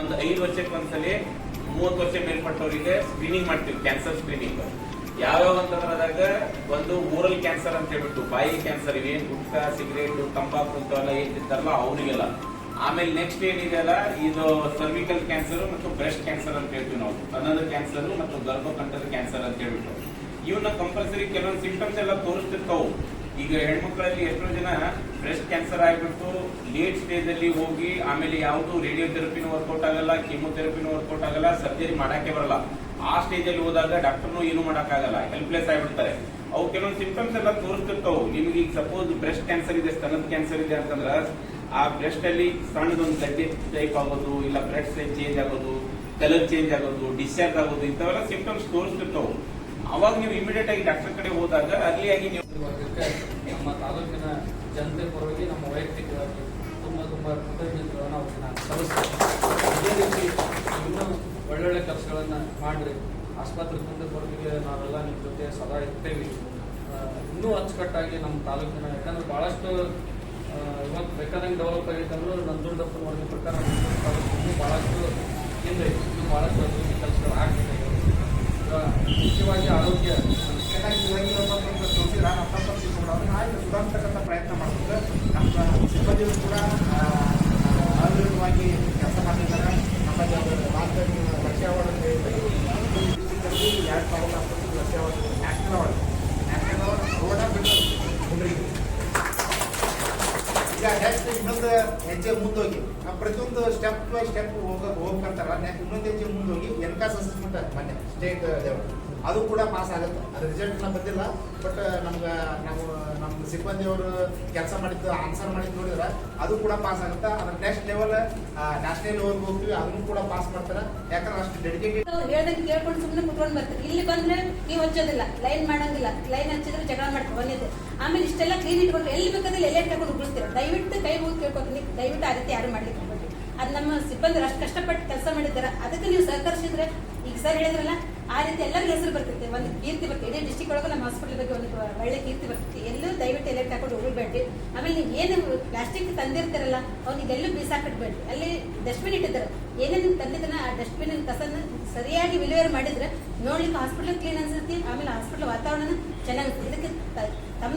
ಒಂದು ಐದು ವರ್ಷಕ್ಕೆ ಒಂದ್ಸಲಿ, ಮೂವತ್ತು ವರ್ಷ ಮೇಲ್ಪಟ್ಟವರಿಗೆ ಸ್ಕ್ರೀನಿಂಗ್ ಮಾಡ್ತೀವಿ ಕ್ಯಾನ್ಸರ್ ಸ್ಕ್ರೀನಿಂಗ್ ಯಾವ್ಯಾವ ಅಂತಂದ್ರದಾಗ ಒಂದು ಓರಲ್ ಕ್ಯಾನ್ಸರ್ ಅಂತ ಹೇಳ್ಬಿಟ್ಟು, ಬಾಯಿ ಕ್ಯಾನ್ಸರ್ ಇವೆ, ಗುಟ್ಕಾ, ಸಿಗರೇಟ್, ತಂಬಾಕು ಏನು ಏನಿರ್ತಾರಲ್ಲ ಅವರಿಗೆಲ್ಲ. ಆಮೇಲೆ ನೆಕ್ಸ್ಟ್ ಏನಿದೆ ಅಲ್ಲ, ಇದು ಸರ್ವಿಕಲ್ ಕ್ಯಾನ್ಸರ್ ಮತ್ತು ಬ್ರೆಸ್ಟ್ ಕ್ಯಾನ್ಸರ್ ಅಂತ ಹೇಳ್ತೀವಿ ನಾವು. ಅನ್ನದ ಕ್ಯಾನ್ಸರ್ ಮತ್ತು ಗರ್ಭಕಂಠದ ಕ್ಯಾನ್ಸರ್ ಅಂತ ಹೇಳ್ಬಿಟ್ಟು. ಇವನ್ನ ಕಂಪಲ್ಸರಿ ಕೆಲವೊಂದು ಸಿಂಪ್ಟಮ್ಸ್ ಎಲ್ಲ ತೋರಿಸ್ತಿರ್ತಾವು. ಈಗ ಹೆಣ್ಮಕ್ಳಲ್ಲಿ ಎಷ್ಟೋ ಜನ ಬ್ರೆಸ್ಟ್ ಕ್ಯಾನ್ಸರ್ ಆಗಿಬಿಟ್ಟು ಲೇಟ್ ಸ್ಟೇಜ್ ಅಲ್ಲಿ ಹೋಗಿ ಆಮೇಲೆ ಯಾವುದು ರೇಡಿಯೋಥೆರಪಿನೂ ವರ್ಕೌಟ್ ಆಗಲ್ಲ ಕೀಮೋಥೆರಪಿನೂ ವರ್ಕೌಟ್ ಆಗಲ್ಲ ಸರ್ಜರಿ ಮಾಡಕ್ಕೆ ಬರಲ್ಲ. ಆ ಸ್ಟೇಜ್ ಅಲ್ಲಿ ಹೋದಾಗ ಡಾಕ್ಟರ್ನು ಏನು ಮಾಡಕ್ಕಾಗಲ್ಲ ಹೆಲ್ಪ್ಲೆಸ್ ಆಗಿಬಿಡ್ತಾರೆ. ಅವು ಕೆಲವೊಂದು ಸಿಂಪ್ಟಮ್ಸ್ ಎಲ್ಲ ತೋರಿಸ್ತಿರ್ತಾವು. ನಿಮ್ಗೆ ಈಗ ಸಪೋಸ್ ಬ್ರೆಸ್ಟ್ ಕ್ಯಾನ್ಸರ್ ಇದೆ, ಸ್ತನದ ಕ್ಯಾನ್ಸರ್ ಇದೆ ಅಂತಂದ್ರೆ, ಆ ಬ್ರೆಸ್ಟ್ ಅಲ್ಲಿ ಸಣ್ಣದೊಂದು ಗಡ್ಡೆ ಟೈಪ್ ಆಗೋದು, ಇಲ್ಲ ಬ್ಲಡ್ ಚೇಂಜ್ ಆಗೋದು ಕಲರ್ ಚೇಂಜ್ ಆಗೋದು ಡಿಸ್ಚಾರ್ಜ್ ಆಗೋದು, ಇಂಥವೆಲ್ಲ ಸಿಂಪ್ಟಮ್ಸ್ ತೋರಿಸ್ತಿರ್ತಾವು. ಅವಾಗ ನೀವು ಇಮಿಡಿಯೇಟ್ ಆಗಿ ಡಾಕ್ಟರ್ ಕಡೆ ಹೋದಾಗ ಅಲ್ಲಿಯಾಗಿ ನೀವು ನಮ್ಮ ತಾಲೂಕಿನ ಜನತೆ ಪರವಾಗಿ ನಮ್ಮ ವೈಯಕ್ತಿಕವಾಗಿ ತುಂಬ ತುಂಬ ಕೃತಜ್ಞತೆಗಳನ್ನು ಇದೇ ರೀತಿ ಇನ್ನೂ ಒಳ್ಳೊಳ್ಳೆ ಕೆಲಸಗಳನ್ನು ಮಾಡಿರಿ. ಆಸ್ಪತ್ರೆ ಮುಂದೆ ನಾವೆಲ್ಲ ನಿಮ್ಮ ಜೊತೆ ಸದಾ ಇರ್ತೇವೆ. ಇನ್ನೂ ಅಚ್ಚುಕಟ್ಟಾಗಿ ನಮ್ಮ ತಾಲೂಕಿನ, ಯಾಕಂದ್ರೆ ಭಾಳಷ್ಟು ಇವತ್ತು ಬೇಕಾದಂಗೆ ಡೆವಲಪ್ ಆಗೈತೆ ಅಂದ್ರೆ ನಂಜುಂಡಪ್ಪನ ವರದಿ ಪ್ರಕಾರ ಭಾಳಷ್ಟು ಹಿಂದೆ ಭಾಳಷ್ಟು ಮುಖ್ಯವಾಗಿ ಆರೋಗ್ಯ. ತೋರಿಸಿದ್ರೆ ಅದನ್ನ ಸುಧಾರಿಸ್ತಕ್ಕಂಥ ಪ್ರಯತ್ನ ಮಾಡ್ತಾರೆ ನಮ್ಮ ಸಿಬ್ಬಂದಿಯೂ ಕೂಡ ಆ, ಆರೋಗ್ಯವಾಗಿ ಕೆಲಸ ಮಾಡಿದ್ದಾರೆ ನಮ್ಮ ಭಾರತ ರಕ್ಷಾ ಅವಾರ್ಡ್ ಎರಡು ಸಾವಿರದ ಹತ್ತೊಂಬತ್ತು award national award. National award ಬಿಟ್ಟು ಹುಡುಗರಿಗೆ ಈಗ ನೆಕ್ಸ್ಟ್ ಇನ್ನೊಂದು ಹೆಜ್ಜೆ ಮುಂದೋಗಿ. ಪ್ರತಿಯೊಂದು ಸ್ಟೆಪ್ ಬೈ ಸ್ಟೆಪ್ ಹೋಗ ಹೋಗ್ಕಂತಾರ ನೆಕ್ಸ್ಟ್ ಇನ್ನೊಂದು ಹೆಜ್ಜೆ ಮುಂದೋಗಿ ಎನ್ಕಾಸ್ ಅಸೆಸ್ಮೆಂಟ್ ಮೊನ್ನೆ ಸ್ಟೇಟ್ ಲೆವೆಲ್ ಅದು ಕೂಡ ಪಾಸ್ ಆಗುತ್ತೆ. ಅದು ರಿಸಲ್ಟ್ ನಮ್ಗೆ ಬಂದಿಲ್ಲ ಬಟ್ ನಮ್ಗೆ, ನಾವು ನಮ್ಮ ಸಿಬ್ಬಂದಿಯವರು ಕೆಲಸ ಮಾಡಿದ್ದು ಆನ್ಸರ್ ಮಾಡಿದ್ದು ನೋಡಿದ್ರೆ, ಅದು ಕೂಡ ಪಾಸ್ ಆಗುತ್ತೆ. ಅದ್ರ ನೆಕ್ಸ್ಟ್ ಲೆವೆಲ್ ನ್ಯಾಷನಲ್ ಲೆವೆಲ್ಗೆ ಹೋಗ್ತೀವಿ, ಅದನ್ನು ಕೂಡ ಪಾಸ್ ಮಾಡ್ತಾರೆ. ಯಾಕಂದ್ರೆ ಅಷ್ಟು ಡೆಡಿಕೇಟೆಡ್ ಹೇಳ್ದಂಗೆ ಕೇಳ್ಕೊಂಡು ಸುಮ್ಮನೆ ಕುತ್ಕೊಂಡು ಬರ್ತಾರೆ. ಇಲ್ಲಿ ಬಂದ್ರೆ ನೀವು ಹಚ್ಚೋದಿಲ್ಲ ಲೈನ್ ಮಾಡಂಗಿಲ್ಲ. ಲೈನ್ ಹಚ್ಚಿದ್ರೆ ಜಗಳ ಮಾಡ್ತಾರೆ ಒಂದೇದು ಆಮೇಲೆ ಇಷ್ಟೆಲ್ಲ ಕ್ಲೀನ್ ಇಟ್ಕೊಂಡು ಎಲ್ಲಿ ಬೇಕಾದ್ರೆ ಎಲ್ಲೇ ತಗೊಂಡು ಉಗುಳ್ತೀರ ದಯವಿಟ್ಟು ಕೈ ಮುಗಿದು ಕೇಳ್ಕೊತೀನಿ. ದಯವಿಟ್ಟು ಆ ರೀತಿ ಯಾರು ಮಾಡ್ಲಿಕ್ಕೆ ಅದು ನಮ್ಮ ಸಿಬ್ಬಂದಿ ಅಷ್ಟು ಕಷ್ಟಪಟ್ಟು ಕೆಲಸ ಮಾಡಿದ್ದಾರೆ. ಅದಕ್ಕೆ ನೀವು ಸಹಕರಿಸಿದ್ರೆ, ಈಗ ಸರ್ ಹೇಳಿದ್ರಲ್ಲ, ಆ ರೀತಿ ಎಲ್ಲರಿಗೂ ಹೆಸರು ಬರ್ತೈತೆ ಒಂದು ಕೀರ್ತಿ ಬರ್ತದೆ. ಇಡೀ ಡಿಸ್ಟಿಕ್ ಒಳಗೆ ನಮ್ಮ ಹಾಸ್ಪಿಟಲ್ ಬಗ್ಗೆ ಒಂದು ಒಳ್ಳೆ ಕೀರ್ತಿ ಬರ್ತೈತೆ ಎಲ್ಲೂ ದಯವಿಟ್ಟು ಎಲೆಕ್ಟ್ ಹಾಕೊಂಡು ಉಗುಳ್ಬೇಡ್ರಿ ಆಮೇಲೆ ನೀವು ಏನು ಪ್ಲಾಸ್ಟಿಕ್ ತಂದಿರ್ತಾರಲ್ಲ ಅವ್ನಿಗೆ ಎಲ್ಲೂ ಬೀಸಾಕಿಡ್ಬೇಡ್ರಿ ಅಲ್ಲಿ ಡಸ್ಟ್ಬಿನ್ ಇಟ್ಟಿದ್ದಾರೆ. ಏನೇನು ತಂದಿದ್ದನ್ನ ಆ ಡಸ್ಟ್ಬಿನ್ ಕಸನ ಸರಿಯಾಗಿ ವಿಲೇವರಿ ಮಾಡಿದ್ರೆ ನೋಡ್ಲಿಕ್ಕೆ ಹಾಸ್ಪಿಟಲ್ ಕ್ಲೀನ್ ಅನ್ಸುತ್ತೆ ಆಮೇಲೆ ಹಾಸ್ಪಿಟಲ್ ವಾತಾವರಣ ಚೆನ್ನಾಗಿರುತ್ತೆ. ಇದಕ್ಕೆ ತಮ್ಮ